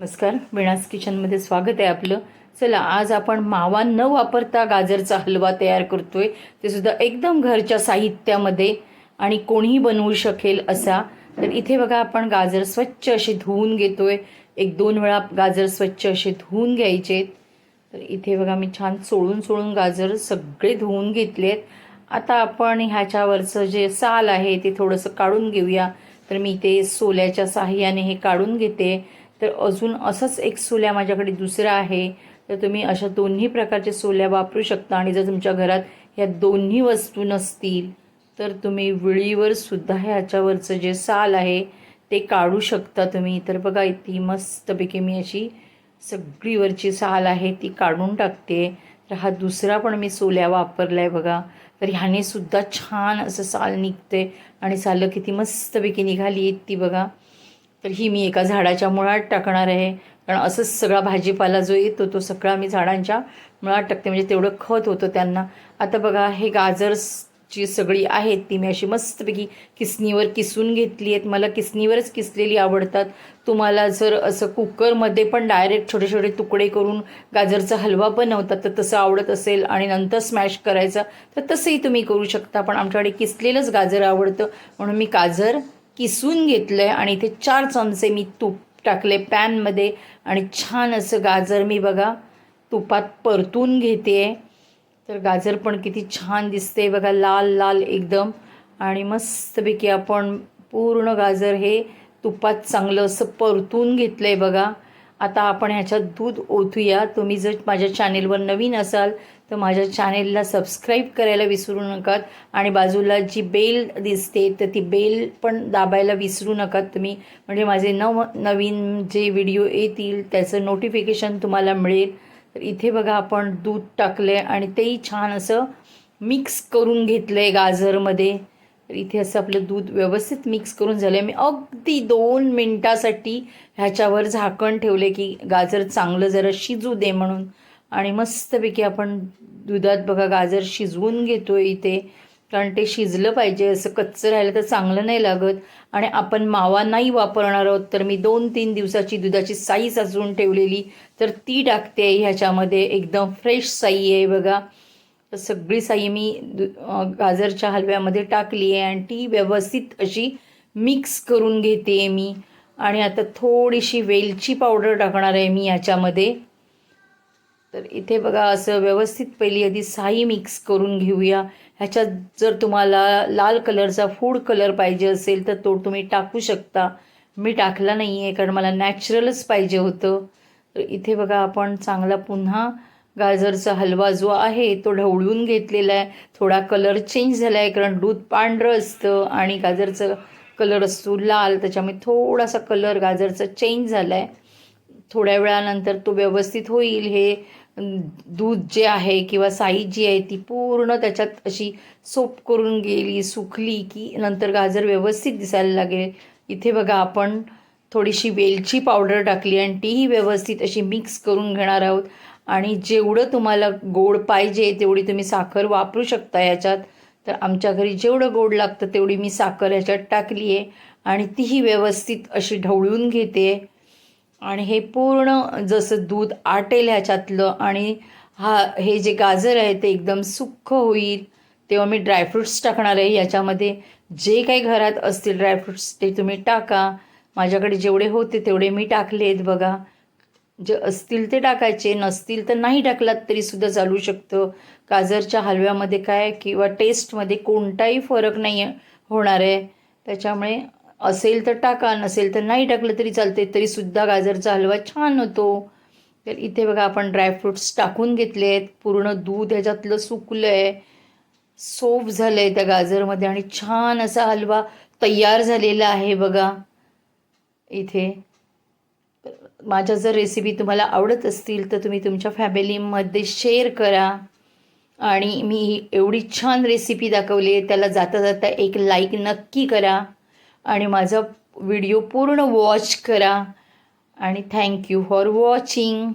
नमस्कार विणास किचनमध्ये स्वागत आहे आपलं. चला आज आपण मावा न वापरता गाजरचा हलवा तयार करतोय. ते सुद्धा एकदम घरच्या साहित्यामध्ये आणि कोणीही बनवू शकेल असा. तर इथे बघा आपण गाजर स्वच्छ असे धुवून घेतोय. एक दोन वेळा गाजर स्वच्छ असे धुवून घ्यायचे. तर इथे बघा मी छान सोडून सोडून गाजर सगळे धुवून घेतलेत. आता आपण ह्याच्यावरचं जे साल आहे ते थोडंसं काढून घेऊया. तर मी ते सोल्याच्या साह्याने हे काढून घेते. तर अजून असंच एक सोल्या माझ्याकडे दुसरा आहे. तर तुम्ही अशा दोन्ही प्रकारच्या सोल्या वापरू शकता आणि जर तुमच्या घरात ह्या दोन्ही वस्तू नसतील तर तुम्ही विळीवर सुद्धा ह्याच्यावरचं जे साल आहे ते काढू शकता तुम्ही. तर बघा इतकी मस्तपैकी मी अशी सगळीवरची साल आहे ती काढून टाकते. तर हा दुसरा पण मी सोल्या वापरला आहे बघा. तर ह्याने सुद्धा छान असं साल निघते आणि सालं किती मस्तपैकी निघाली आहेत ती बघा. तर ही मी एका झाडाच्या मुळात टाकणार आहे. कारण असंच सगळा भाजीपाला जो येतो तो सगळा मी झाडांच्या मुळात टाकते. म्हणजे तेवढं खत होतं त्यांना. आता बघा हे गाजरची सगळी आहेत ती मी अशी मस्तपैकी किसनीवर किसून घेतली आहेत. मला किसनीवरच किसलेली आवडतात. तुम्हाला जर असं कुकरमध्ये पण डायरेक्ट छोटे छोटे तुकडे करून गाजरचा हलवा बनवतात तर तसं आवडत असेल. आणि नंतर स्मॅश करायचा तर तसंही तुम्ही करू शकता. पण आमच्याकडे किसलेलंच गाजर आवडतं. म्हणून मी गाजर किसून घेतलं आहे आणि इथे चार चमचे मी तूप टाकले पॅनमध्ये आणि छान असं गाजर मी बघा तुपात परतून घेते. तर गाजर पण किती छान दिसते बघा लाल लाल एकदम. आणि मस्तपैकी आपण पूर्ण गाजर हे तुपात चांगलं असं परतून घेतलं आहे बघा. आता आपण ह्याच्यात दूध ओतूया. तुम्ही जर माझ्या चॅनेलवर नवीन असाल तर माझ्या चॅनेलला सबस्क्राईब करायला विसरू नका आणि बाजूला जी बेल दिसते तर ती बेल पण दाबायला विसरू नका तुम्ही. म्हणजे माझे नव नवीन जे व्हिडिओ येतील त्याचं नोटिफिकेशन तुम्हाला मिळेल. तर इथे बघा आपण दूध टाकलं आहे आणि तेही छान असं मिक्स करून घेतलं आहे गाजरमध्ये. तर इथे असं आपलं दूध व्यवस्थित मिक्स करून झालं आहे मी अगदी दोन मिनटासाठी ह्याच्यावर झाकण ठेवले की गाजर चांगलं जरा शिजू दे म्हणून. आणि मस्तपैकी आपण दुधात बघा गाजर शिजवून घेतो इथे. कारण ते शिजलं पाहिजे असं कच्चं राहिलं तर चांगलं नाही लागत. आणि आपण मावा नाही वापरणार आहोत तर मी दोन तीन दिवसाची दुधाची साई साचवून ठेवलेली. तर ती टाकते ह्याच्यामध्ये एकदम फ्रेश साई आहे बघा. तर सगळी साई मी दु गाजरच्या हलव्यामध्ये टाकली आहे आणि ती व्यवस्थित अशी मिक्स करून घेते आहे मी. आणि आता थोडीशी वेलची पावडर टाकणार आहे मी याच्यामध्ये. तर इथे बघा असं व्यवस्थित पहिली आधी साई मिक्स करून घेऊया. ह्याच्यात जर तुम्हाला लाल कलरचा फूड कलर पाहिजे असेल तर तो तुम्ही टाकू शकता. मी टाकला नाही आहे कारण मला नॅचरलच पाहिजे होतं. तर इथे बघा आपण चांगला पुन्हा गाजरचा हलवा जो आहे तो ढवळून घेतलेला आहे. थोडा कलर चेंज झाला आहे कारण दूध पांढरं असतं आणि गाजरचं कलर असतो लाल. त्याच्यामुळे थोडासा कलर गाजरचा चेंज झाला आहे थोड्या वेळानंतर तो व्यवस्थित होईल. हे दूध जे आहे किंवा साई जी आहे ती पूर्ण त्याच्यात अशी सोप करून गेली सुकली की नंतर गाजर व्यवस्थित दिसायला लागेल. इथे बघा आपण थोडीशी वेलची पावडर टाकली आणि तीही व्यवस्थित अशी मिक्स करून घेणार आहोत. आणि जेवढं तुम्हाला गोड पाहिजे तेवढी तुम्ही साखर वापरू शकता याच्यात. तर आमच्या घरी जेवढं गोड लागतं तेवढी मी साखर ह्याच्यात टाकली आहे आणि तीही व्यवस्थित अशी ढवळून घेते. आणि हे पूर्ण जसं दूध आटेल ह्याच्यातलं आणि हा हे जे गाजर आहे ते एकदम सुख्ख होईल. तेव्हा मी ड्रायफ्रूट्स टाकणार आहे. याच्यामध्ये जे काही घरात असतील ड्रायफ्रूट्स ते तुम्ही टाका. माझ्याकडे जेवढे होते तेवढे मी टाकले आहेत बघा. जे असतील ते टाकायचे नसतील तर नाही टाकलात तरीसुद्धा चालू शकतं. गाजरच्या हलव्यामध्ये काय किंवा टेस्टमध्ये कोणताही फरक नाही होणार आहे. त्याच्यामुळे असेल तर टाका नसेल तर नाही टाकलं तरी चालते तरीसुद्धा गाजरचा हलवा छान होतो. तर इथे बघा आपण ड्रायफ्रूट्स टाकून घेतले आहेत पूर्ण दूध ह्याच्यातलं सुकलं आहे सोप झालं आहे त्या गाजरमध्ये आणि छान असा हलवा तयार झालेला आहे बघा. इथे माझ्या जर रेसिपी तुम्हाला आवडत असतील तर तुम्ही तुमच्या फॅमिलीमध्ये शेअर करा. आणि मी एवढी छान रेसिपी दाखवली आहे त्याला जाता जाता एक लाईक नक्की करा. आणि माझा व्हिडिओ पूर्ण वॉच करा. आणि थँक्यू फॉर वॉचिंग